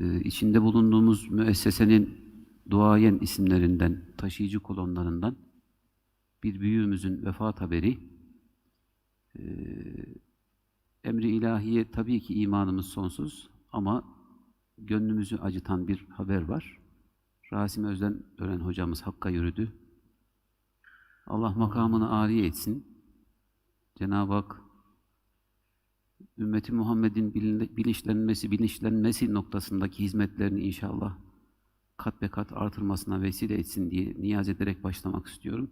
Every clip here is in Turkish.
Ee, içinde bulunduğumuz müessesenin duayen isimlerinden, taşıyıcı kolonlarından bir büyüğümüzün vefat haberi. Ee, emri ilahiye tabii ki imanımız sonsuz ama gönlümüzü acıtan bir haber var. Rasim Özden ölen hocamız Hakk'a yürüdü. Allah makamını âli etsin. Cenab-ı Hak ümmeti Muhammed'in bilinçlenmesi, bilinçlenmesi noktasındaki hizmetlerini inşallah kat be kat artırmasına vesile etsin diye niyaz ederek başlamak istiyorum.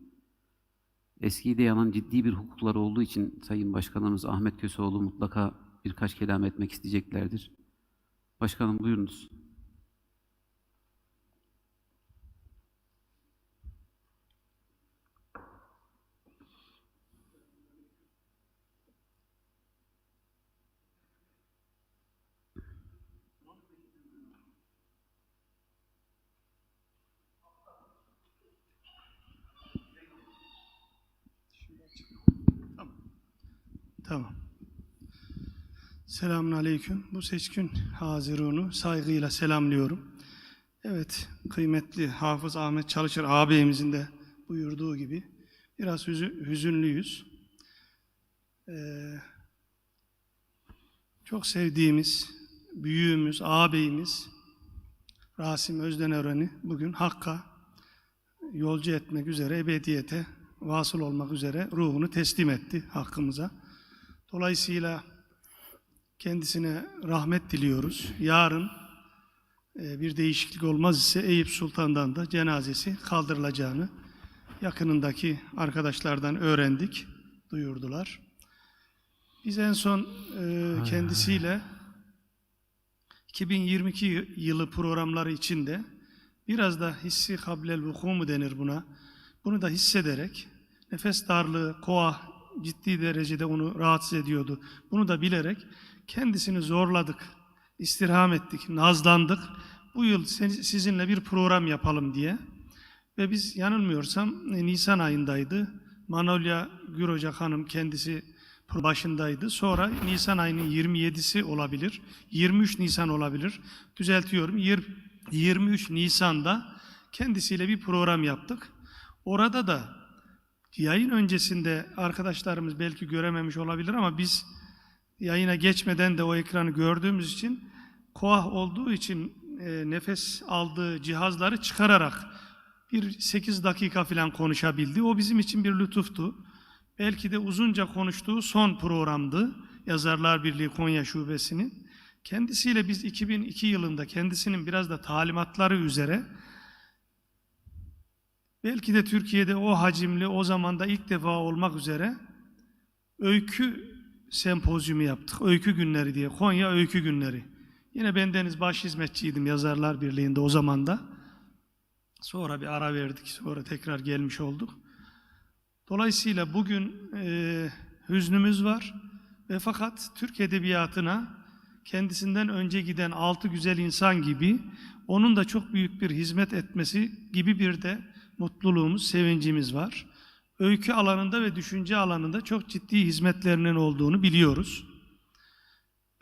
Eskide yanan ciddi bir hukukları olduğu için Sayın Başkanımız Ahmet Köseoğlu mutlaka birkaç kelam etmek isteyeceklerdir. Başkanım buyurunuz. Tamam. Selamun Aleyküm. Bu seçkin Hazirun'u saygıyla selamlıyorum. Evet, kıymetli Hafız Ahmet Çalışır ağabeyimizin de buyurduğu gibi biraz hüzü- hüzünlüyüz. Ee, çok sevdiğimiz büyüğümüz, ağabeyimiz Rasim Özdenören'i bugün Hakk'a yolcu etmek üzere ebediyete vasıl olmak üzere ruhunu teslim etti hakkımıza. Dolayısıyla kendisine rahmet diliyoruz. Yarın e, bir değişiklik olmaz ise Eyüp Sultan'dan da cenazesi kaldırılacağını yakınındaki arkadaşlardan öğrendik, duyurdular. Biz en son e, kendisiyle 2022 yılı programları içinde biraz da hissi kablel vuku mu denir buna? Bunu da hissederek nefes darlığı, koa ciddi derecede onu rahatsız ediyordu. Bunu da bilerek kendisini zorladık, istirham ettik, nazlandık. Bu yıl sizinle bir program yapalım diye. Ve biz yanılmıyorsam e, Nisan ayındaydı. Manolya Gürocak Hanım kendisi başındaydı. Sonra Nisan ayının 27'si olabilir. 23 Nisan olabilir. Düzeltiyorum. Yir- 23 Nisan'da kendisiyle bir program yaptık. Orada da yayın öncesinde arkadaşlarımız belki görememiş olabilir ama biz yayına geçmeden de o ekranı gördüğümüz için koah olduğu için e, nefes aldığı cihazları çıkararak bir 8 dakika falan konuşabildi. O bizim için bir lütuftu. Belki de uzunca konuştuğu son programdı. Yazarlar Birliği Konya Şubesi'nin. Kendisiyle biz 2002 yılında kendisinin biraz da talimatları üzere belki de Türkiye'de o hacimli o zamanda ilk defa olmak üzere öykü sempozyumu yaptık. Öykü günleri diye. Konya Öykü Günleri. Yine bendeniz baş hizmetçiydim Yazarlar Birliği'nde o zaman da. Sonra bir ara verdik. Sonra tekrar gelmiş olduk. Dolayısıyla bugün e, hüznümüz var ve fakat Türk Edebiyatı'na kendisinden önce giden altı güzel insan gibi onun da çok büyük bir hizmet etmesi gibi bir de mutluluğumuz, sevincimiz var. Öykü alanında ve düşünce alanında çok ciddi hizmetlerinin olduğunu biliyoruz.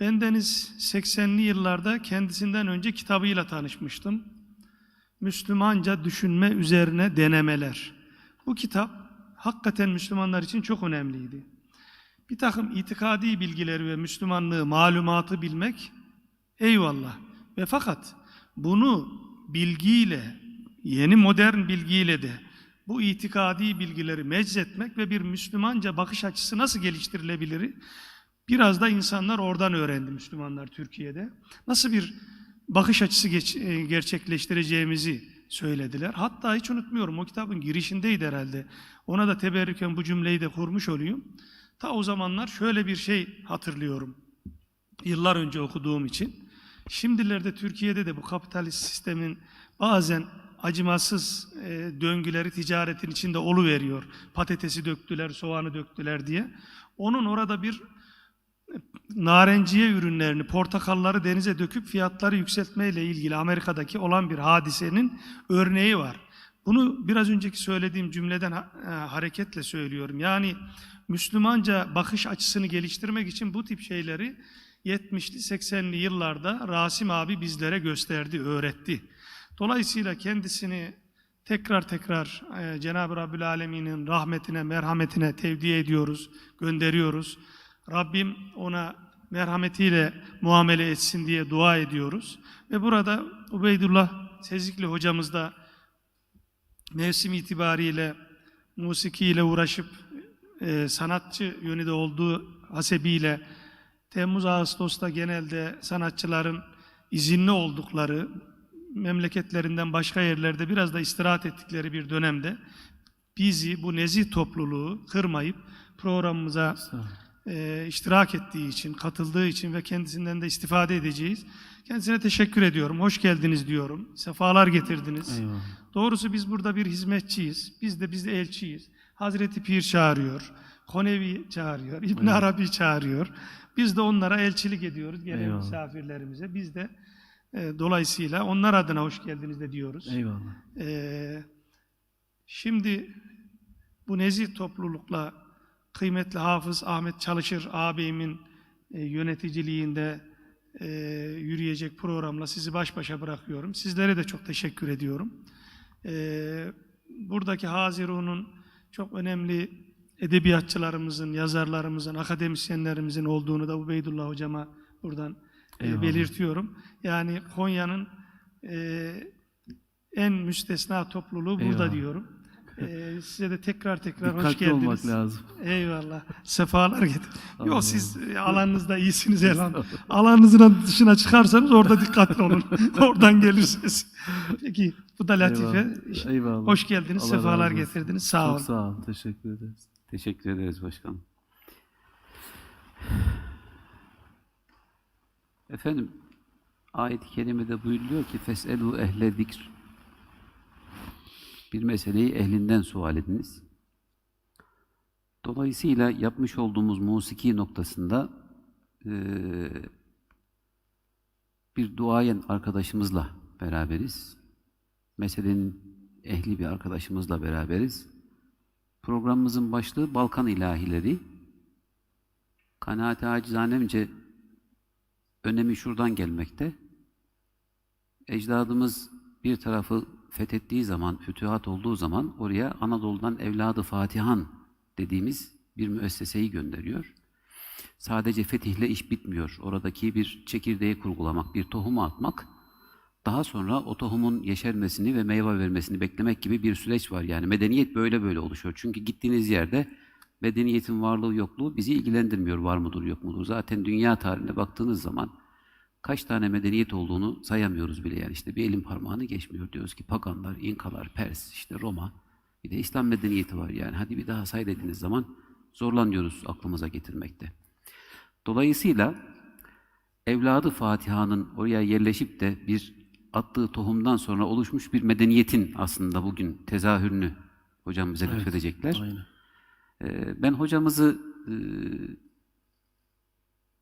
Bendeniz 80'li yıllarda kendisinden önce kitabıyla tanışmıştım. Müslümanca düşünme üzerine denemeler. Bu kitap hakikaten Müslümanlar için çok önemliydi. Bir takım itikadi bilgileri ve Müslümanlığı, malumatı bilmek eyvallah. Ve fakat bunu bilgiyle, yeni modern bilgiyle de bu itikadi bilgileri meczetmek ve bir Müslümanca bakış açısı nasıl geliştirilebilir? Biraz da insanlar oradan öğrendi Müslümanlar Türkiye'de. Nasıl bir bakış açısı geç- e, gerçekleştireceğimizi söylediler. Hatta hiç unutmuyorum o kitabın girişindeydi herhalde. Ona da teberrüken bu cümleyi de kurmuş olayım. Ta o zamanlar şöyle bir şey hatırlıyorum. Yıllar önce okuduğum için. Şimdilerde Türkiye'de de bu kapitalist sistemin bazen acımasız e, döngüleri ticaretin içinde veriyor. Patatesi döktüler, soğanı döktüler diye. Onun orada bir narenciye ürünlerini, portakalları denize döküp fiyatları yükseltmeyle ilgili Amerika'daki olan bir hadisenin örneği var. Bunu biraz önceki söylediğim cümleden e, hareketle söylüyorum. Yani Müslümanca bakış açısını geliştirmek için bu tip şeyleri 70'li 80'li yıllarda Rasim abi bizlere gösterdi, öğretti. Dolayısıyla kendisini tekrar tekrar e, Cenab-ı Rabbül Alemin'in rahmetine, merhametine tevdi ediyoruz, gönderiyoruz. Rabbim ona merhametiyle muamele etsin diye dua ediyoruz. Ve burada Ubeydullah Sezikli hocamız da mevsim itibariyle musikiyle uğraşıp e, sanatçı yönü de olduğu hasebiyle Temmuz Ağustos'ta genelde sanatçıların izinli oldukları memleketlerinden başka yerlerde biraz da istirahat ettikleri bir dönemde bizi bu nezih topluluğu kırmayıp programımıza e, iştirak ettiği için, katıldığı için ve kendisinden de istifade edeceğiz. Kendisine teşekkür ediyorum. Hoş geldiniz diyorum. Sefalar getirdiniz. Eyvallah. Doğrusu biz burada bir hizmetçiyiz. Biz de biz de elçiyiz. Hazreti Pir çağırıyor. Konevi çağırıyor. İbn Arabi çağırıyor. Biz de onlara elçilik ediyoruz gelen Eyvallah. misafirlerimize. Biz de e, dolayısıyla onlar adına hoş geldiniz de diyoruz. Eyvallah. Ee, şimdi bu nezih toplulukla kıymetli Hafız Ahmet Çalışır ağabeyimin e, yöneticiliğinde e, yürüyecek programla sizi baş başa bırakıyorum. Sizlere de çok teşekkür ediyorum. Ee, buradaki Haziru'nun çok önemli edebiyatçılarımızın, yazarlarımızın, akademisyenlerimizin olduğunu da Ubeydullah hocama buradan e, Eyvallah. belirtiyorum. Yani Konya'nın e, en müstesna topluluğu burada Eyvallah. diyorum. diyorum. Ee, size de tekrar tekrar hoş geldiniz. olmak lazım. Eyvallah. Sefalar getir. Yok siz e, alanınızda iyisiniz elhamdülillah. Alanınızın dışına çıkarsanız orada dikkatli olun. Oradan gelir ses. Peki bu da Latife. Eyvallah. Eyvallah. Hoş geldiniz. Allah sefalar getirdiniz. Sağ Çok olun. sağ olun. Teşekkür ederiz. Teşekkür ederiz başkanım. Efendim, ayet-i kerimede buyuruluyor ki feselu ehle zikr. Bir meseleyi ehlinden sual ediniz. Dolayısıyla yapmış olduğumuz musiki noktasında eee, bir duayen arkadaşımızla beraberiz. Meselenin ehli bir arkadaşımızla beraberiz. Programımızın başlığı Balkan ilahileri. Kanaat-i acizanemce önemi şuradan gelmekte. Ecdadımız bir tarafı fethettiği zaman, fütühat olduğu zaman oraya Anadolu'dan evladı Fatihan dediğimiz bir müesseseyi gönderiyor. Sadece fetihle iş bitmiyor. Oradaki bir çekirdeği kurgulamak, bir tohumu atmak, daha sonra o tohumun yeşermesini ve meyve vermesini beklemek gibi bir süreç var. Yani medeniyet böyle böyle oluşuyor. Çünkü gittiğiniz yerde medeniyetin varlığı yokluğu bizi ilgilendirmiyor var mıdır yok mudur. Zaten dünya tarihine baktığınız zaman kaç tane medeniyet olduğunu sayamıyoruz bile. Yani işte bir elin parmağını geçmiyor. Diyoruz ki Paganlar, İnkalar, Pers, işte Roma. Bir de İslam medeniyeti var yani. Hadi bir daha say dediğiniz zaman zorlanıyoruz aklımıza getirmekte. Dolayısıyla evladı Fatiha'nın oraya yerleşip de bir attığı tohumdan sonra oluşmuş bir medeniyetin aslında bugün tezahürünü hocam bize Evet, lütfedecekler. Aynen. Ee, Ben hocamızı e,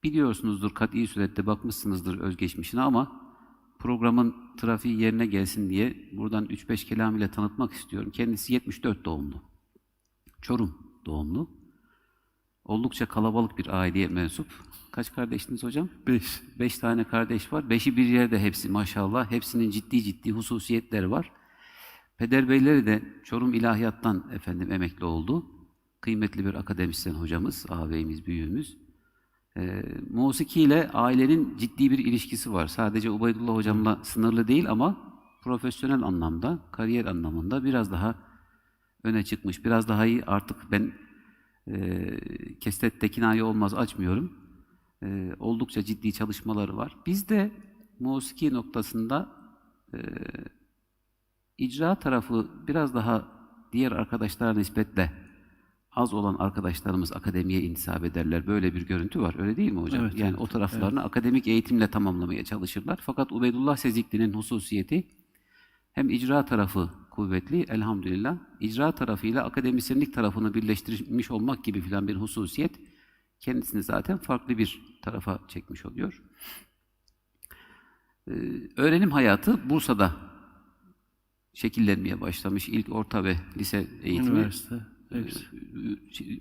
biliyorsunuzdur, kat'i surette bakmışsınızdır özgeçmişine ama programın trafiği yerine gelsin diye buradan 3-5 kelam ile tanıtmak istiyorum. Kendisi 74 doğumlu. Çorum doğumlu. Oldukça kalabalık bir aileye mensup. Kaç kardeşiniz hocam? Beş. Beş tane kardeş var. Beşi bir yerde hepsi maşallah. Hepsinin ciddi ciddi hususiyetleri var. Peder beyleri de Çorum İlahiyat'tan efendim emekli oldu. Kıymetli bir akademisyen hocamız, ağabeyimiz, büyüğümüz. Ee, musiki ile ailenin ciddi bir ilişkisi var. Sadece Ubaydullah hocamla sınırlı değil ama profesyonel anlamda, kariyer anlamında biraz daha öne çıkmış. Biraz daha iyi artık ben e, kestette kinaye olmaz açmıyorum. E, oldukça ciddi çalışmaları var. Biz de musiki noktasında e, icra tarafı biraz daha diğer arkadaşlara nispetle az olan arkadaşlarımız akademiye intisap ederler. Böyle bir görüntü var. Öyle değil mi hocam? Evet, yani evet, o taraflarını akademik eğitimle tamamlamaya çalışırlar. Fakat Ubeydullah Sezikli'nin hususiyeti hem icra tarafı kuvvetli elhamdülillah. icra tarafıyla akademisyenlik tarafını birleştirmiş olmak gibi filan bir hususiyet kendisini zaten farklı bir tarafa çekmiş oluyor. Ee, öğrenim hayatı Bursa'da şekillenmeye başlamış. İlk orta ve lise eğitimi. Üniversite. Hepsi.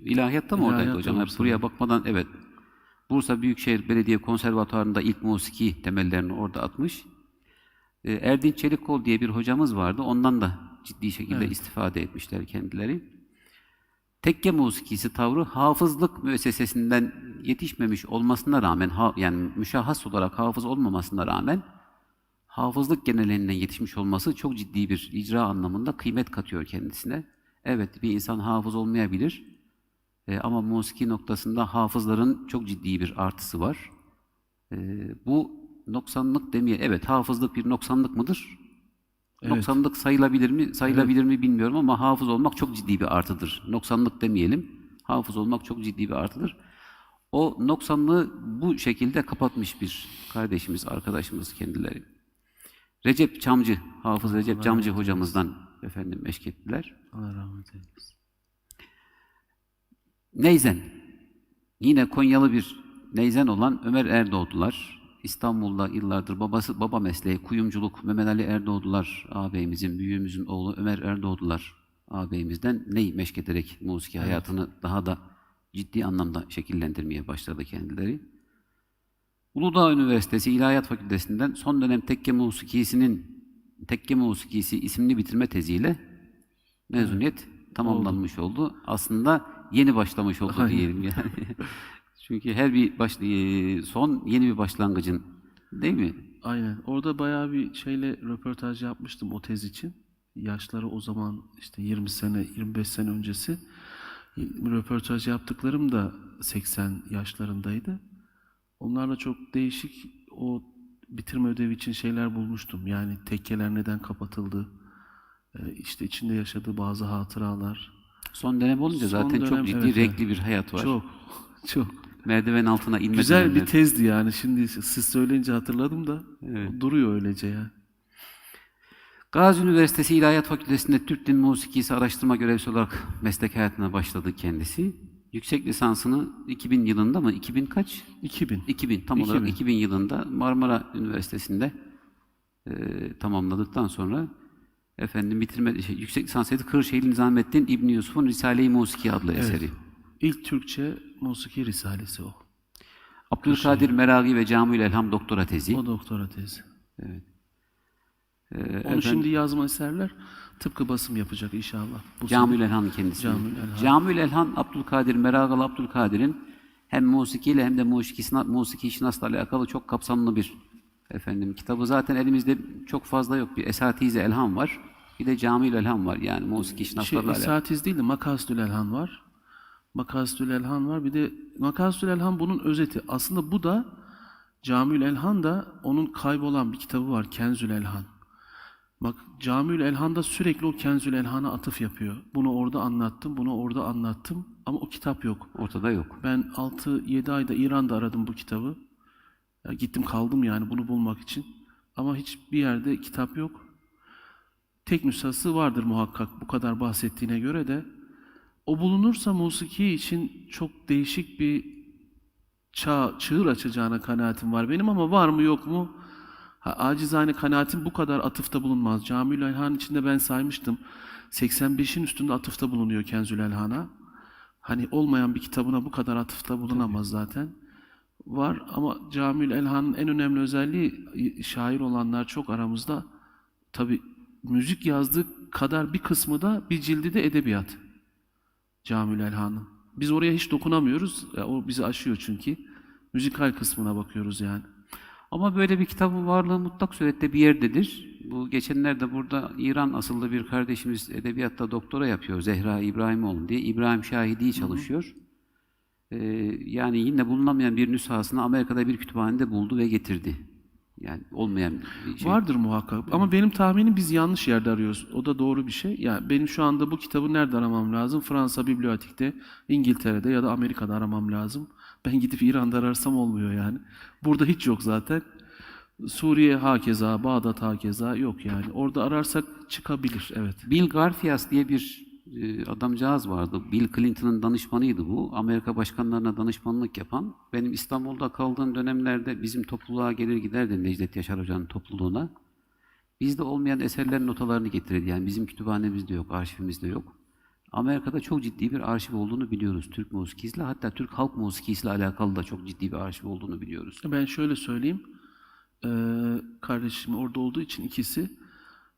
İlahiyatta mı oradaydı hocam? Hep buraya bakmadan evet. Bursa Büyükşehir Belediye Konservatuvarı'nda ilk musiki temellerini orada atmış. E, Erdinç Çelikkol diye bir hocamız vardı. Ondan da ciddi şekilde istifade etmişler kendileri. Tekke musikisi tavrı hafızlık müessesesinden yetişmemiş olmasına rağmen ha- yani müşahhas olarak hafız olmamasına rağmen hafızlık genelinden yetişmiş olması çok ciddi bir icra anlamında kıymet katıyor kendisine. Evet bir insan hafız olmayabilir E, ama musiki noktasında hafızların çok ciddi bir artısı var. E, bu noksanlık demeye evet hafızlık bir noksanlık mıdır? Evet. Noksanlık sayılabilir mi? Sayılabilir mi bilmiyorum ama hafız olmak çok ciddi bir artıdır. Noksanlık demeyelim. Hafız olmak çok ciddi bir artıdır. O noksanlığı bu şekilde kapatmış bir kardeşimiz, arkadaşımız kendileri. Recep Çamcı, Hafız Recep Çamcı hocamızdan efendim eşlik ettiler. Allah rahmet eylesin. Neyzen. Yine Konyalı bir neyzen olan Ömer Erdoğdular. İstanbul'da yıllardır babası baba mesleği kuyumculuk Mehmet Ali Erdoğdular ağabeyimizin, büyüğümüzün oğlu Ömer Erdoğdular ağabeyimizden ney meşk ederek musiki hayatını daha da ciddi anlamda şekillendirmeye başladı kendileri. Uludağ Üniversitesi İlahiyat Fakültesinden son dönem tekke musikisinin tekke musikisi isimli bitirme teziyle mezuniyet tamamlanmış oldu. Aslında yeni başlamış oldu Aynen. diyelim yani. Çünkü her bir baş, e, son yeni bir başlangıcın değil mi? Aynen. Orada bayağı bir şeyle röportaj yapmıştım o tez için. Yaşları o zaman işte 20 sene, 25 sene öncesi. Röportaj yaptıklarım da 80 yaşlarındaydı. Onlarla çok değişik o bitirme ödevi için şeyler bulmuştum. Yani tekkeler neden kapatıldı? Ee, işte içinde yaşadığı bazı hatıralar. Son dönem olunca Son zaten çok dönem, ciddi evet, renkli bir hayat var. Çok, çok. Merdiven altına inme Güzel dönemleri. bir tezdi yani. Şimdi siz söyleyince hatırladım da Evet. duruyor öylece yani. Gazi Üniversitesi İlahiyat Fakültesi'nde Türk Din Musikisi araştırma görevlisi olarak meslek hayatına başladı kendisi. Yüksek lisansını 2000 yılında mı? 2000 kaç? 2000. 2000 tam olarak 2000. 2000 yılında Marmara Üniversitesi'nde e, tamamladıktan sonra efendim bitirme şey, yüksek lisans etti Kırşehir Nizamettin İbni Yusuf'un Risale-i Musiki adlı eseri. İlk Türkçe musiki risalesi o. Abdülkadir Meragi ve Camül Elham doktora tezi. O doktora tezi. Ee, Onu efendim, şimdi yazma eserler tıpkı basım yapacak inşallah. Bu Camül Elhan kendisi. Camül Elhan. Camül Elhan Abdülkadir Meragalı Abdülkadir'in hem musikiyle hem de musiki, musiki şinasla alakalı çok kapsamlı bir efendim kitabı. Zaten elimizde çok fazla yok. Bir Esatize Elhan var. Bir de Camül Elhan var. Yani musiki şey, şinaslarla alakalı. İsatiz değil de Makasdül Elhan var. Makasdül Elhan var. Bir de Makasdül Elhan bunun özeti. Aslında bu da Camül Elhan da onun kaybolan bir kitabı var. Kenzül Elhan. Bak Camül Elhan'da sürekli o Kenzül Elhan'a atıf yapıyor. Bunu orada anlattım, bunu orada anlattım ama o kitap yok. Ortada yok. Ben 6-7 ayda İran'da aradım bu kitabı. Ya gittim kaldım yani bunu bulmak için. Ama hiçbir yerde kitap yok. Tek nüshası vardır muhakkak bu kadar bahsettiğine göre de. O bulunursa musiki için çok değişik bir çağ, çığır açacağına kanaatim var benim ama var mı yok mu? Ha, acizane kanaatim bu kadar atıfta bulunmaz. Camül Elhan içinde ben saymıştım. 85'in üstünde atıfta bulunuyor Kenzül Elhan'a. Hani olmayan bir kitabına bu kadar atıfta bulunamaz zaten. Var ama Camül Elhan'ın en önemli özelliği şair olanlar çok aramızda. Tabi müzik yazdığı kadar bir kısmı da bir cildi de edebiyat. Camül Elhan'ın. Biz oraya hiç dokunamıyoruz. O bizi aşıyor çünkü. Müzikal kısmına bakıyoruz yani. Ama böyle bir kitabın varlığı mutlak surette bir yerdedir. Bu geçenlerde burada İran asıllı bir kardeşimiz edebiyatta doktora yapıyor. Zehra İbrahimoğlu diye. İbrahim Şahidi çalışıyor. Ee, yani yine bulunamayan bir nüshasını Amerika'da bir kütüphanede buldu ve getirdi. Yani olmayan bir şey. Vardır muhakkak. Ama benim tahminim biz yanlış yerde arıyoruz. O da doğru bir şey. Yani benim şu anda bu kitabı nerede aramam lazım? Fransa Bibliotek'te, İngiltere'de ya da Amerika'da aramam lazım. Ben gidip İran'da ararsam olmuyor yani. Burada hiç yok zaten. Suriye hakeza, Bağdat hakeza yok yani. Orada ararsak çıkabilir, evet. Bill Garfias diye bir e, adamcağız vardı. Bill Clinton'ın danışmanıydı bu. Amerika başkanlarına danışmanlık yapan. Benim İstanbul'da kaldığım dönemlerde bizim topluluğa gelir giderdi Necdet Yaşar Hoca'nın topluluğuna. Bizde olmayan eserlerin notalarını getirirdi. Yani bizim kütüphanemizde yok, arşivimizde yok. Amerika'da çok ciddi bir arşiv olduğunu biliyoruz Türk musikisiyle. Hatta Türk halk musikisiyle alakalı da çok ciddi bir arşiv olduğunu biliyoruz. Ben şöyle söyleyeyim. Ee, kardeşim orada olduğu için ikisi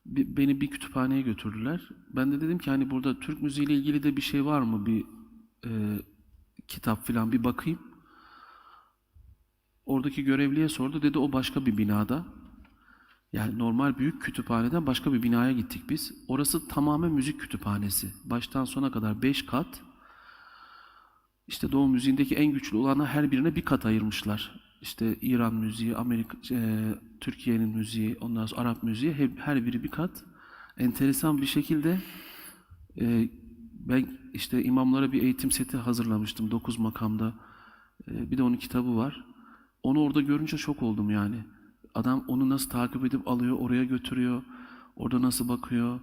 bi- beni bir kütüphaneye götürdüler. Ben de dedim ki hani burada Türk müziğiyle ilgili de bir şey var mı? Bir e, kitap falan bir bakayım. Oradaki görevliye sordu. Dedi o başka bir binada. Yani normal büyük kütüphaneden başka bir binaya gittik biz. Orası tamamen müzik kütüphanesi. Baştan sona kadar 5 kat. İşte Doğu müziğindeki en güçlü olana her birine bir kat ayırmışlar. İşte İran müziği, Amerika, e, Türkiye'nin müziği, ondan sonra Arap müziği hep, her biri bir kat. Enteresan bir şekilde e, ben işte imamlara bir eğitim seti hazırlamıştım 9 makamda. E, bir de onun kitabı var. Onu orada görünce şok oldum yani. Adam onu nasıl takip edip alıyor, oraya götürüyor, orada nasıl bakıyor.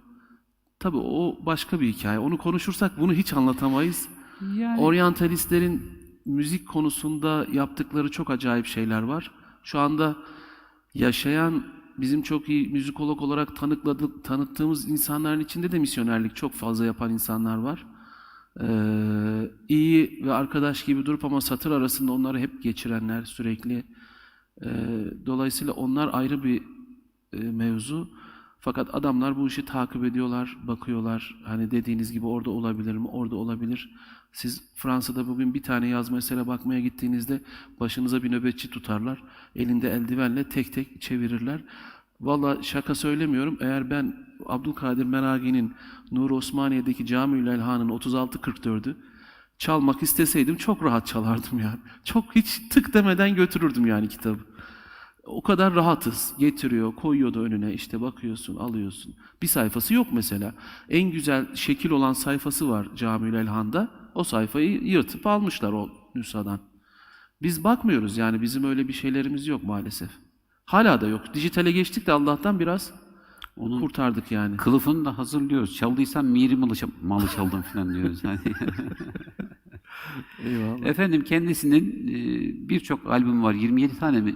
Tabii o başka bir hikaye. Onu konuşursak bunu hiç anlatamayız. Yani Oryantalistlerin müzik konusunda yaptıkları çok acayip şeyler var. Şu anda yaşayan bizim çok iyi müzikolog olarak tanıkladık, tanıttığımız insanların içinde de misyonerlik çok fazla yapan insanlar var. Ee, iyi ve arkadaş gibi durup ama satır arasında onları hep geçirenler sürekli. Ee, dolayısıyla onlar ayrı bir e, mevzu. Fakat adamlar bu işi takip ediyorlar, bakıyorlar. Hani dediğiniz gibi orada olabilir mi? Orada olabilir. Siz Fransa'da bugün bir tane yazma esere bakmaya gittiğinizde başınıza bir nöbetçi tutarlar. Elinde eldivenle tek tek çevirirler. Valla şaka söylemiyorum. Eğer ben Abdülkadir Meragi'nin Nur Osmaniye'deki Camiül Elhan'ın 3644'ü çalmak isteseydim çok rahat çalardım yani. Çok hiç tık demeden götürürdüm yani kitabı. O kadar rahatız. Getiriyor, koyuyor da önüne işte bakıyorsun, alıyorsun. Bir sayfası yok mesela. En güzel şekil olan sayfası var Camiül Elhan'da. O sayfayı yırtıp almışlar o nüshadan. Biz bakmıyoruz yani bizim öyle bir şeylerimiz yok maalesef. Hala da yok. Dijitale geçtik de Allah'tan biraz onun kurtardık yani. kılıfını da hazırlıyoruz. Çaldıysan miri malı, malı çaldım falan diyoruz. Eyvallah. Efendim kendisinin e, birçok albümü var. 27 tane mi?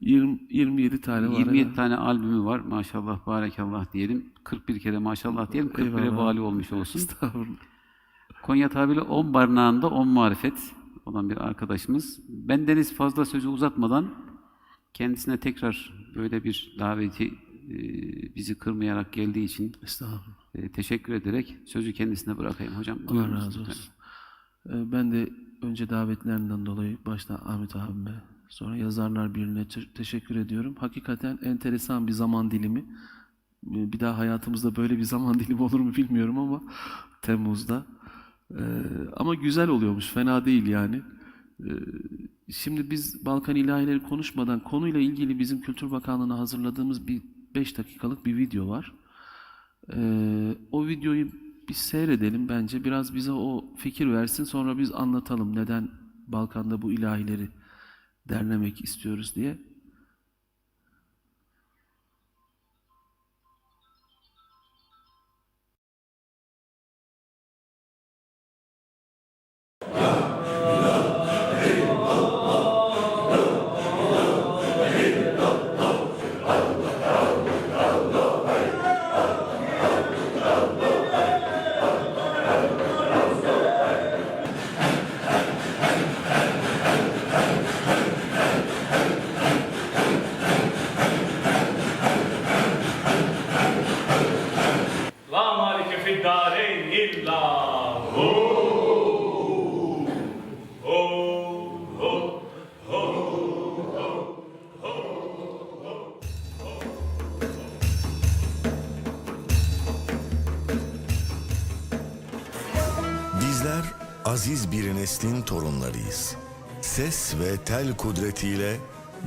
20, 27 tane var. 27 herhalde. tane albümü var. Maşallah, barekallah diyelim. 41 kere maşallah diyelim. 41'e Eyvallah. vali olmuş olsun. Estağfurullah. Konya tabiriyle 10 barınağında 10 marifet olan bir arkadaşımız. Ben Deniz fazla sözü uzatmadan kendisine tekrar böyle bir daveti e, bizi kırmayarak geldiği için Estağfurullah. e, teşekkür ederek sözü kendisine bırakayım hocam. Allah razı olsun. Ee, Ben de önce davetlerinden dolayı başta Ahmet abime, sonra Yazarlar Birliği'ne te- teşekkür ediyorum. Hakikaten enteresan bir zaman dilimi. Ee, Bir daha hayatımızda böyle bir zaman dilimi olur mu bilmiyorum ama Temmuz'da. Ee, Ama güzel oluyormuş, fena değil yani. Ee, Şimdi biz Balkan ilahileri konuşmadan konuyla ilgili bizim Kültür Bakanlığı'na hazırladığımız bir 5 dakikalık bir video var. Ee, o videoyu bir seyredelim bence. Biraz bize o fikir versin. Sonra biz anlatalım neden Balkan'da bu ilahileri derlemek istiyoruz diye. Ve tel kudretiyle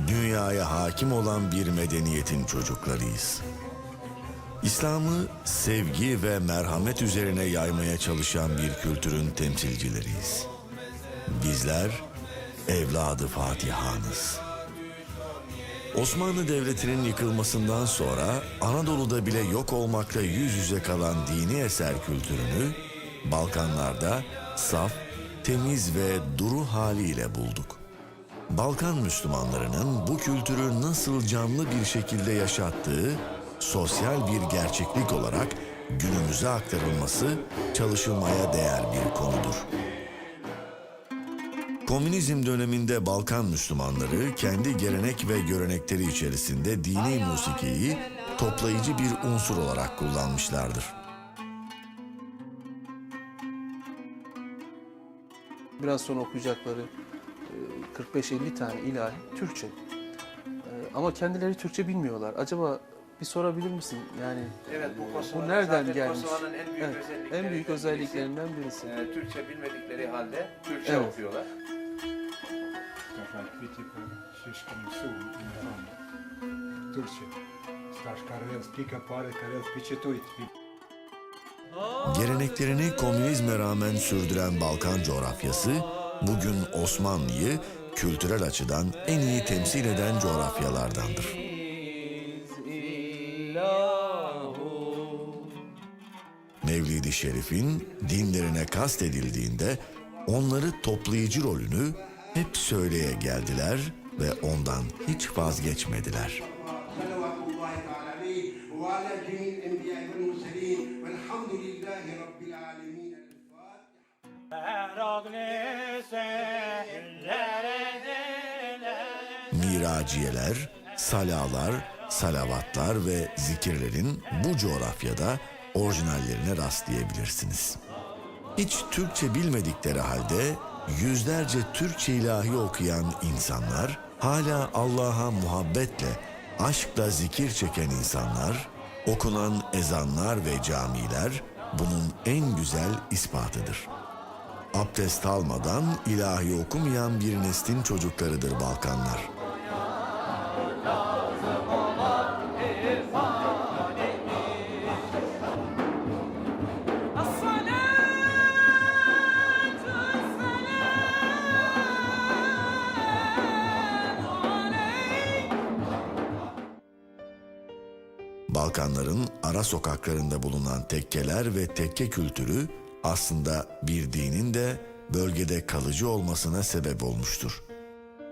dünyaya hakim olan bir medeniyetin çocuklarıyız. İslam'ı sevgi ve merhamet üzerine yaymaya çalışan bir kültürün temsilcileriyiz. Bizler evladı Fatiha'nız. Osmanlı Devleti'nin yıkılmasından sonra Anadolu'da bile yok olmakla yüz yüze kalan dini eser kültürünü Balkanlarda saf, temiz ve duru haliyle bulduk. Balkan Müslümanlarının bu kültürü nasıl canlı bir şekilde yaşattığı sosyal bir gerçeklik olarak günümüze aktarılması çalışılmaya değer bir konudur. Komünizm döneminde Balkan Müslümanları kendi gelenek ve görenekleri içerisinde dini musikiyi toplayıcı bir unsur olarak kullanmışlardır. Biraz sonra okuyacakları 45-50 tane ilahi Türkçe. Ee, ama kendileri Türkçe bilmiyorlar. Acaba bir sorabilir misin? Yani evet, bu, Kosova, bu nereden gelmiş? Kosova'nın en büyük, evet, en büyük özelliklerinden birisi. E, Türkçe bilmedikleri halde Türkçe evet. okuyorlar. Türkçe. Komünizme rağmen sürdüren Balkan coğrafyası, bugün Osmanlı'yı kültürel açıdan en iyi temsil eden coğrafyalardandır. Mevlid-i Şerif'in dinlerine kastedildiğinde onları toplayıcı rolünü hep söyleye geldiler ve ondan hiç vazgeçmediler. Miraciyeler, salalar, salavatlar ve zikirlerin bu coğrafyada orijinallerine rastlayabilirsiniz. Hiç Türkçe bilmedikleri halde yüzlerce Türkçe ilahi okuyan insanlar, hala Allah'a muhabbetle, aşkla zikir çeken insanlar, okunan ezanlar ve camiler bunun en güzel ispatıdır. Abdest almadan ilahi okumayan bir neslin çocuklarıdır Balkanlar. Balkanların ara sokaklarında bulunan tekkeler ve tekke kültürü aslında bir dinin de bölgede kalıcı olmasına sebep olmuştur.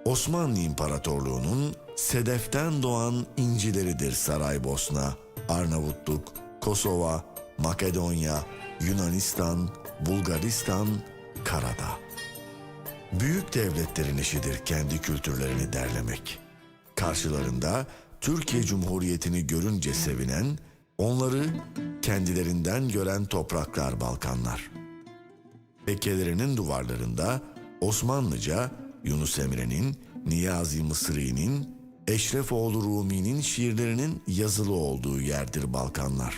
Osmanlı İmparatorluğu'nun sedeften doğan incileridir Saraybosna, Arnavutluk, Kosova, Makedonya, Yunanistan, Bulgaristan, Karadağ. Büyük devletlerin işidir kendi kültürlerini derlemek. Karşılarında Türkiye Cumhuriyeti'ni görünce sevinen, onları kendilerinden gören topraklar Balkanlar. Tekkelerinin duvarlarında Osmanlıca Yunus Emre'nin, Niyazi Mısri'nin, Eşrefoğlu Rumi'nin şiirlerinin yazılı olduğu yerdir Balkanlar.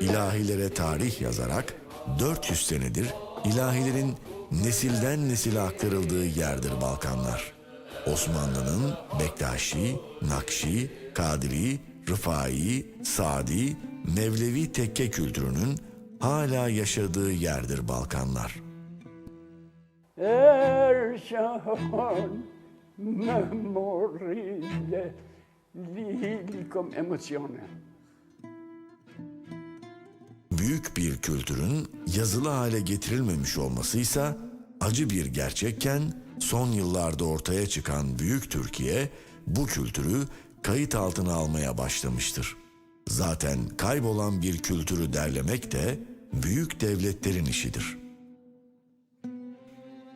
İlahilere tarih yazarak 400 senedir ilahilerin nesilden nesile aktarıldığı yerdir Balkanlar. Osmanlı'nın Bektaşi, Nakşi, Kadiri, Rıfai, Sadi, Mevlevi tekke kültürünün hala yaşadığı yerdir Balkanlar. Erşan memorile lilikum emotionen. Büyük bir kültürün yazılı hale getirilmemiş olmasıysa acı bir gerçekken son yıllarda ortaya çıkan Büyük Türkiye bu kültürü kayıt altına almaya başlamıştır. Zaten kaybolan bir kültürü derlemek de büyük devletlerin işidir.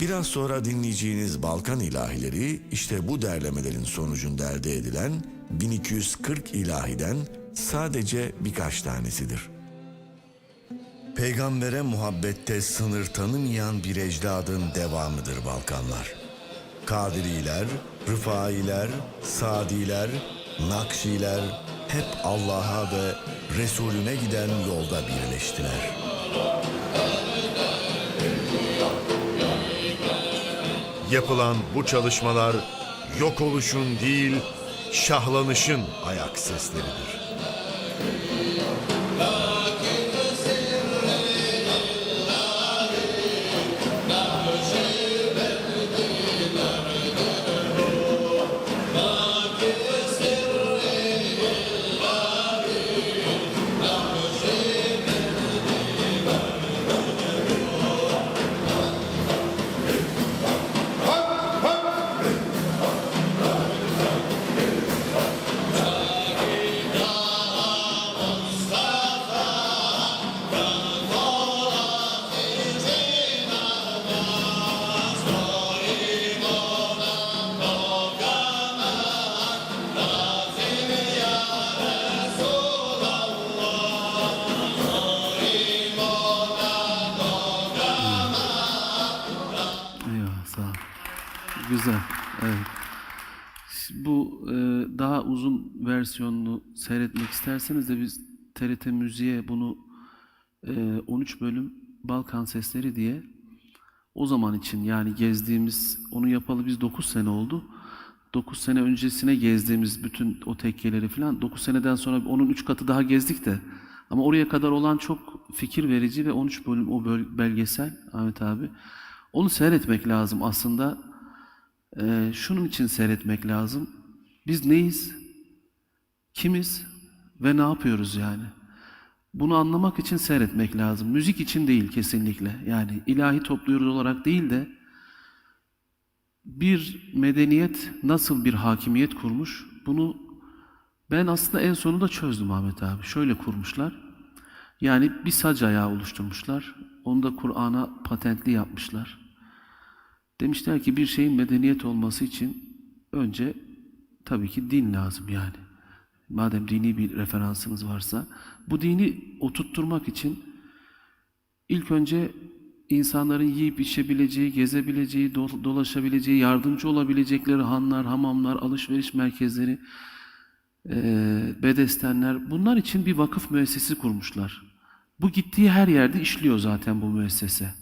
Biraz sonra dinleyeceğiniz Balkan ilahileri işte bu derlemelerin sonucunda elde edilen 1240 ilahiden sadece birkaç tanesidir. Peygambere muhabbette sınır tanımayan bir ecdadın devamıdır Balkanlar. Kadiriler, Rıfailer, Sadiler, Nakşiler hep Allah'a ve Resulüne giden yolda birleştiler. Yapılan bu çalışmalar yok oluşun değil, şahlanışın ayak sesleridir. Güzel. Evet. Bu e, daha uzun versiyonunu seyretmek isterseniz de biz TRT Müziğe bunu e, 13 bölüm Balkan Sesleri diye o zaman için yani gezdiğimiz, onu yapalı biz 9 sene oldu. 9 sene öncesine gezdiğimiz bütün o tekkeleri falan 9 seneden sonra onun 3 katı daha gezdik de ama oraya kadar olan çok fikir verici ve 13 bölüm o belgesel Ahmet abi. Onu seyretmek lazım aslında. Ee, şunun için seyretmek lazım. Biz neyiz? Kimiz? Ve ne yapıyoruz yani? Bunu anlamak için seyretmek lazım. Müzik için değil kesinlikle. Yani ilahi topluyoruz olarak değil de bir medeniyet nasıl bir hakimiyet kurmuş? Bunu ben aslında en sonunda çözdüm Ahmet abi. Şöyle kurmuşlar. Yani bir sac ayağı oluşturmuşlar. Onu da Kur'an'a patentli yapmışlar. Demişler ki bir şeyin medeniyet olması için önce tabii ki din lazım yani. Madem dini bir referansınız varsa bu dini oturtturmak için ilk önce insanların yiyip içebileceği, gezebileceği, do- dolaşabileceği, yardımcı olabilecekleri hanlar, hamamlar, alışveriş merkezleri, eee, bedestenler bunlar için bir vakıf müessesesi kurmuşlar. Bu gittiği her yerde işliyor zaten bu müessese.